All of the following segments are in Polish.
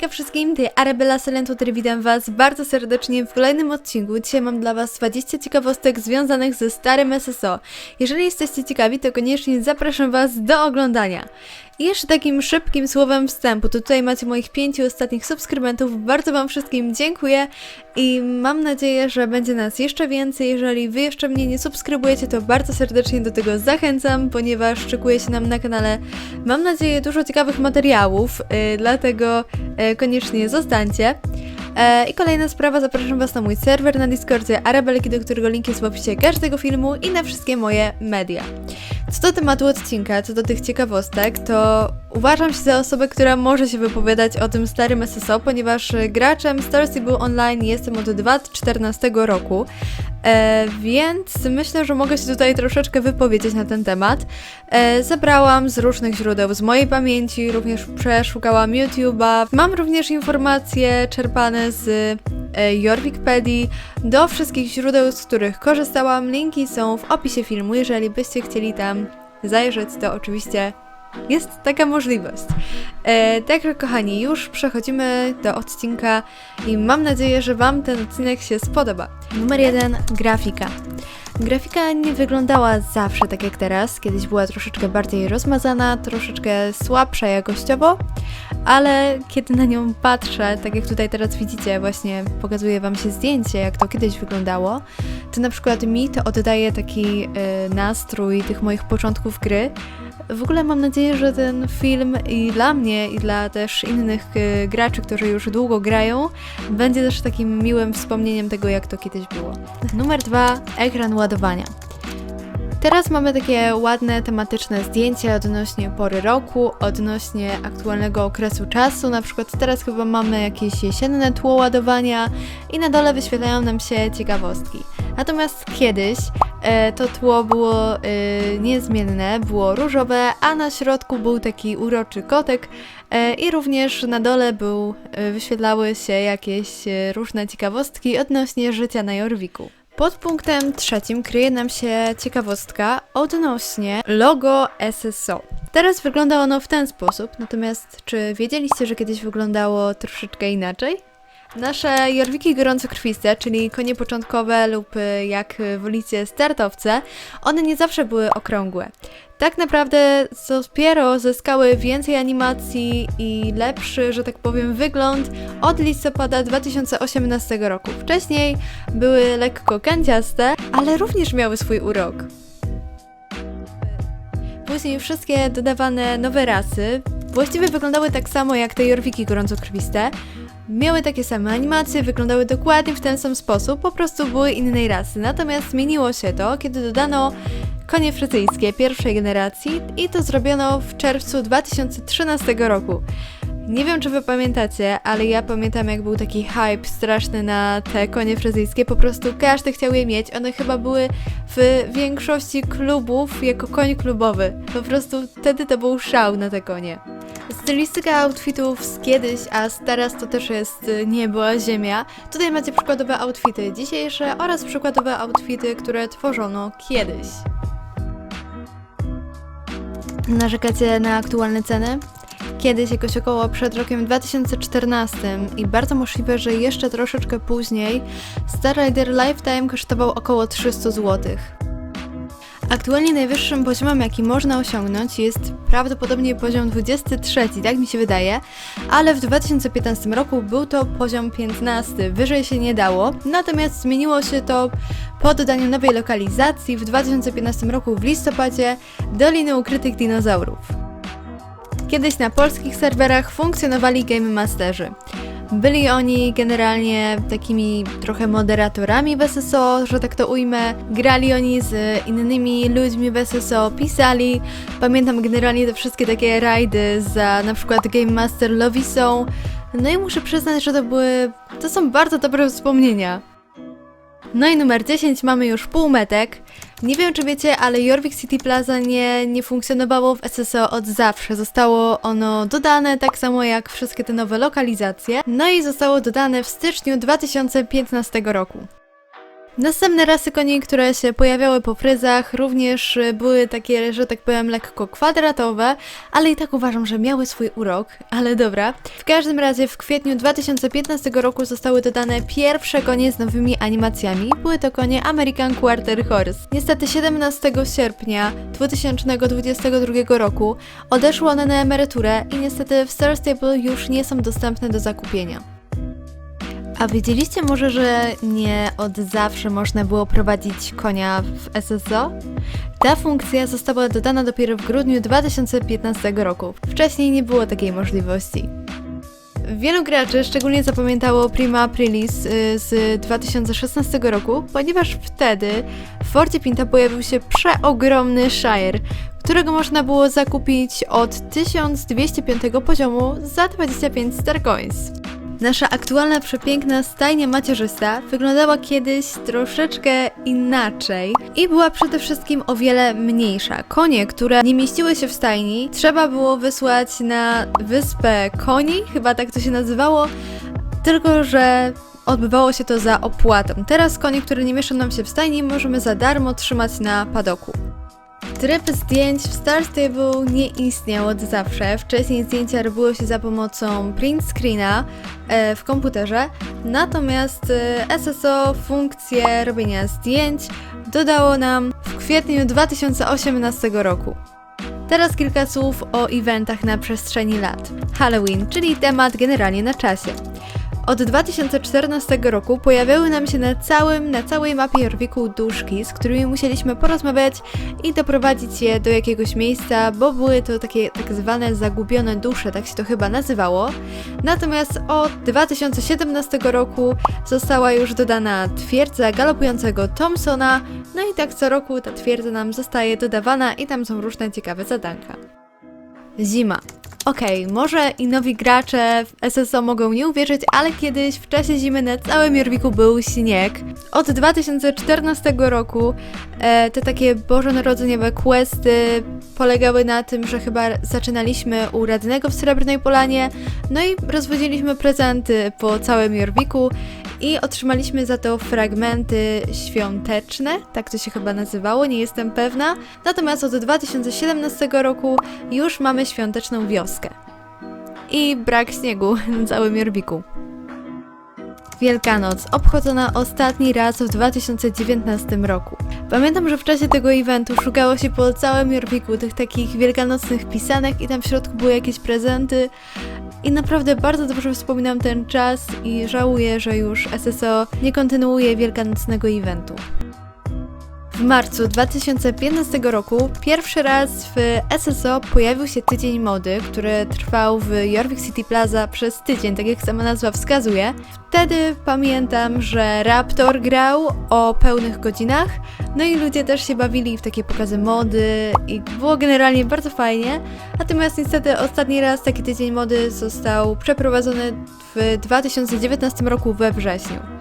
Hejka wszystkim, tutaj Arabella Silent, który witam was bardzo serdecznie w kolejnym odcinku. Dzisiaj mam dla was 20 ciekawostek związanych ze starym SSO. Jeżeli jesteście ciekawi, to koniecznie zapraszam was do oglądania. Jeszcze takim szybkim słowem wstępu, to tutaj macie moich pięciu ostatnich subskrybentów. Bardzo wam wszystkim dziękuję i mam nadzieję, że będzie nas jeszcze więcej. Jeżeli wy jeszcze mnie nie subskrybujecie, to bardzo serdecznie do tego zachęcam, ponieważ szykuje się nam na kanale, mam nadzieję, dużo ciekawych materiałów, yy, dlatego yy, koniecznie zostańcie. E, I kolejna sprawa, zapraszam Was na mój serwer na Discordzie Arabelki, do którego link jest w opisie każdego filmu i na wszystkie moje media. Co do tematu odcinka, co do tych ciekawostek, to uważam się za osobę, która może się wypowiadać o tym starym SSO, ponieważ graczem Star Stable Online jestem od 2014 roku, e, więc myślę, że mogę się tutaj troszeczkę wypowiedzieć na ten temat. E, zebrałam z różnych źródeł, z mojej pamięci, również przeszukałam YouTube'a. Mam również informacje czerpane z e, do wszystkich źródeł, z których korzystałam. Linki są w opisie filmu, jeżeli byście chcieli tam zajrzeć, to oczywiście jest taka możliwość. E, także kochani, już przechodzimy do odcinka i mam nadzieję, że Wam ten odcinek się spodoba. Numer jeden, grafika. Grafika nie wyglądała zawsze tak jak teraz. Kiedyś była troszeczkę bardziej rozmazana, troszeczkę słabsza jakościowo, ale kiedy na nią patrzę, tak jak tutaj teraz widzicie, właśnie pokazuję Wam się zdjęcie, jak to kiedyś wyglądało, to na przykład mi to oddaje taki y, nastrój tych moich początków gry. W ogóle mam nadzieję, że ten film i dla mnie, i dla też innych y, graczy, którzy już długo grają, będzie też takim miłym wspomnieniem tego, jak to kiedyś było. Numer dwa, ekran ładowania. Teraz mamy takie ładne, tematyczne zdjęcia odnośnie pory roku, odnośnie aktualnego okresu czasu. Na przykład teraz chyba mamy jakieś jesienne tło ładowania i na dole wyświetlają nam się ciekawostki. Natomiast kiedyś e, to tło było e, niezmienne, było różowe, a na środku był taki uroczy kotek e, i również na dole był, e, wyświetlały się jakieś e, różne ciekawostki odnośnie życia na Jorwiku. Pod punktem trzecim kryje nam się ciekawostka odnośnie logo SSO. Teraz wygląda ono w ten sposób, natomiast czy wiedzieliście, że kiedyś wyglądało troszeczkę inaczej? Nasze jorwiki gorącokrwiste, czyli konie początkowe lub y, jak wolicie startowce, one nie zawsze były okrągłe. Tak naprawdę dopiero zyskały więcej animacji i lepszy, że tak powiem, wygląd od listopada 2018 roku. Wcześniej były lekko kanciaste, ale również miały swój urok. Później wszystkie dodawane nowe rasy właściwie wyglądały tak samo jak te jorwiki gorącokrwiste. Miały takie same animacje, wyglądały dokładnie w ten sam sposób, po prostu były innej rasy. Natomiast zmieniło się to, kiedy dodano konie fryzyjskie pierwszej generacji i to zrobiono w czerwcu 2013 roku. Nie wiem, czy wy pamiętacie, ale ja pamiętam, jak był taki hype straszny na te konie fryzyjskie. Po prostu każdy chciał je mieć. One chyba były w większości klubów jako koń klubowy. Po prostu wtedy to był szał na te konie. Stylistyka outfitów z kiedyś, a z teraz to też jest y, niebo, ziemia. Tutaj macie przykładowe outfity dzisiejsze oraz przykładowe outfity, które tworzono kiedyś. Narzekacie na aktualne ceny? Kiedyś, jakoś około przed rokiem 2014 i bardzo możliwe, że jeszcze troszeczkę później, Star Rider Lifetime kosztował około 300 zł. Aktualnie najwyższym poziomem, jaki można osiągnąć, jest prawdopodobnie poziom 23, tak mi się wydaje, ale w 2015 roku był to poziom 15, wyżej się nie dało, natomiast zmieniło się to po dodaniu nowej lokalizacji w 2015 roku w listopadzie Doliny Ukrytych Dinozaurów. Kiedyś na polskich serwerach funkcjonowali Game Masterzy. Byli oni generalnie takimi trochę moderatorami w SSO, że tak to ujmę. Grali oni z innymi ludźmi w SSO, pisali. Pamiętam generalnie te wszystkie takie rajdy za na przykład Game Master Lovisą. No i muszę przyznać, że to były. to są bardzo dobre wspomnienia. No i numer 10 mamy już półmetek. Nie wiem czy wiecie, ale Jorvik City Plaza nie, nie funkcjonowało w SSO od zawsze. Zostało ono dodane tak samo jak wszystkie te nowe lokalizacje. No i zostało dodane w styczniu 2015 roku. Następne rasy koni, które się pojawiały po fryzach, również były takie, że tak powiem, lekko kwadratowe, ale i tak uważam, że miały swój urok, ale dobra. W każdym razie w kwietniu 2015 roku zostały dodane pierwsze konie z nowymi animacjami. Były to konie American Quarter Horse. Niestety 17 sierpnia 2022 roku odeszły one na emeryturę i niestety w Star Stable już nie są dostępne do zakupienia. A wiedzieliście może, że nie od zawsze można było prowadzić konia w SSO? Ta funkcja została dodana dopiero w grudniu 2015 roku. Wcześniej nie było takiej możliwości. Wielu graczy szczególnie zapamiętało Prima Aprilis y, z 2016 roku, ponieważ wtedy w Forcie Pinta pojawił się przeogromny Shire, którego można było zakupić od 1205 poziomu za 25 Star Coins. Nasza aktualna przepiękna stajnia macierzysta wyglądała kiedyś troszeczkę inaczej i była przede wszystkim o wiele mniejsza. Konie, które nie mieściły się w stajni, trzeba było wysłać na wyspę koni, chyba tak to się nazywało, tylko że odbywało się to za opłatą. Teraz konie, które nie mieszczą nam się w stajni, możemy za darmo trzymać na padoku. Tryb zdjęć w Star Stable nie istniał od zawsze. Wcześniej zdjęcia robiło się za pomocą print screena e, w komputerze, natomiast e, SSO funkcję robienia zdjęć dodało nam w kwietniu 2018 roku. Teraz kilka słów o eventach na przestrzeni lat. Halloween, czyli temat generalnie na czasie. Od 2014 roku pojawiały nam się na całym, na całej mapie Jorwiku duszki, z którymi musieliśmy porozmawiać i doprowadzić je do jakiegoś miejsca, bo były to takie tak zwane zagubione dusze, tak się to chyba nazywało. Natomiast od 2017 roku została już dodana twierdza galopującego Thompsona, no i tak co roku ta twierdza nam zostaje dodawana i tam są różne ciekawe zadanka. Zima. Okej, może i nowi gracze w SSO mogą nie uwierzyć, ale kiedyś w czasie zimy na całym Jorwiku był śnieg. Od 2014 roku e, te takie bożonarodzeniowe questy polegały na tym, że chyba zaczynaliśmy u radnego w Srebrnej Polanie, no i rozwodziliśmy prezenty po całym Jorwiku i otrzymaliśmy za to fragmenty świąteczne, tak to się chyba nazywało, nie jestem pewna. Natomiast od 2017 roku już mamy świąteczną wioskę. I brak śniegu na całym Jorwiku. Wielkanoc, obchodzona ostatni raz w 2019 roku. Pamiętam, że w czasie tego eventu szukało się po całym Jorwiku tych takich wielkanocnych pisanek i tam w środku były jakieś prezenty. I naprawdę bardzo dobrze wspominam ten czas i żałuję, że już SSO nie kontynuuje wielkanocnego eventu. W marcu 2015 roku pierwszy raz w SSO pojawił się tydzień mody, który trwał w Jorvik City Plaza przez tydzień, tak jak sama nazwa wskazuje. Wtedy pamiętam, że Raptor grał o pełnych godzinach, no i ludzie też się bawili w takie pokazy mody i było generalnie bardzo fajnie. Natomiast niestety ostatni raz taki tydzień mody został przeprowadzony w 2019 roku we wrześniu.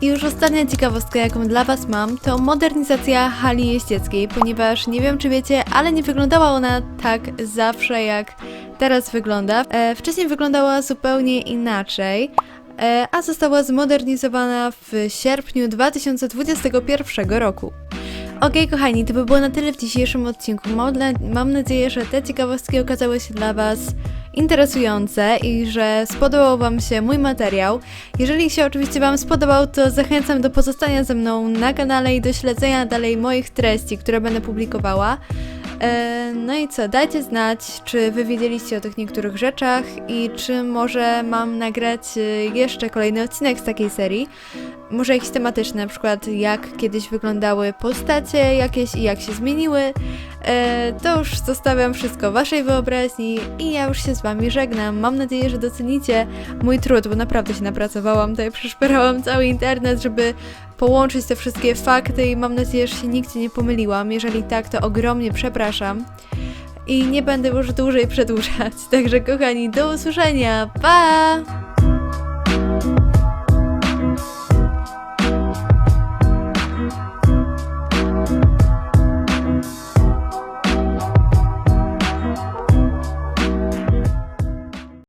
I już ostatnia ciekawostka, jaką dla Was mam, to modernizacja hali jeździeckiej, ponieważ nie wiem, czy wiecie, ale nie wyglądała ona tak zawsze, jak teraz wygląda. E, wcześniej wyglądała zupełnie inaczej, e, a została zmodernizowana w sierpniu 2021 roku. Okej, kochani, to by było na tyle w dzisiejszym odcinku. Mam, mam nadzieję, że te ciekawostki okazały się dla Was interesujące i że spodobał Wam się mój materiał. Jeżeli się oczywiście Wam spodobał, to zachęcam do pozostania ze mną na kanale i do śledzenia dalej moich treści, które będę publikowała. E, No i co, dajcie znać, czy wy wiedzieliście o tych niektórych rzeczach i czy może mam nagrać e, jeszcze kolejny odcinek z takiej serii. Może jakiś tematyczny, na przykład jak kiedyś wyglądały postacie jakieś i jak się zmieniły. E, To już zostawiam wszystko waszej wyobraźni i ja już się z wami żegnam. Mam nadzieję, że docenicie mój trud, bo naprawdę się napracowałam. Tutaj przeszperałam cały internet, żeby połączyć te wszystkie fakty i mam nadzieję, że się nigdzie nie pomyliłam. Jeżeli tak, to ogromnie przepraszam. I nie będę już dłużej przedłużać. Także kochani, do usłyszenia. Pa!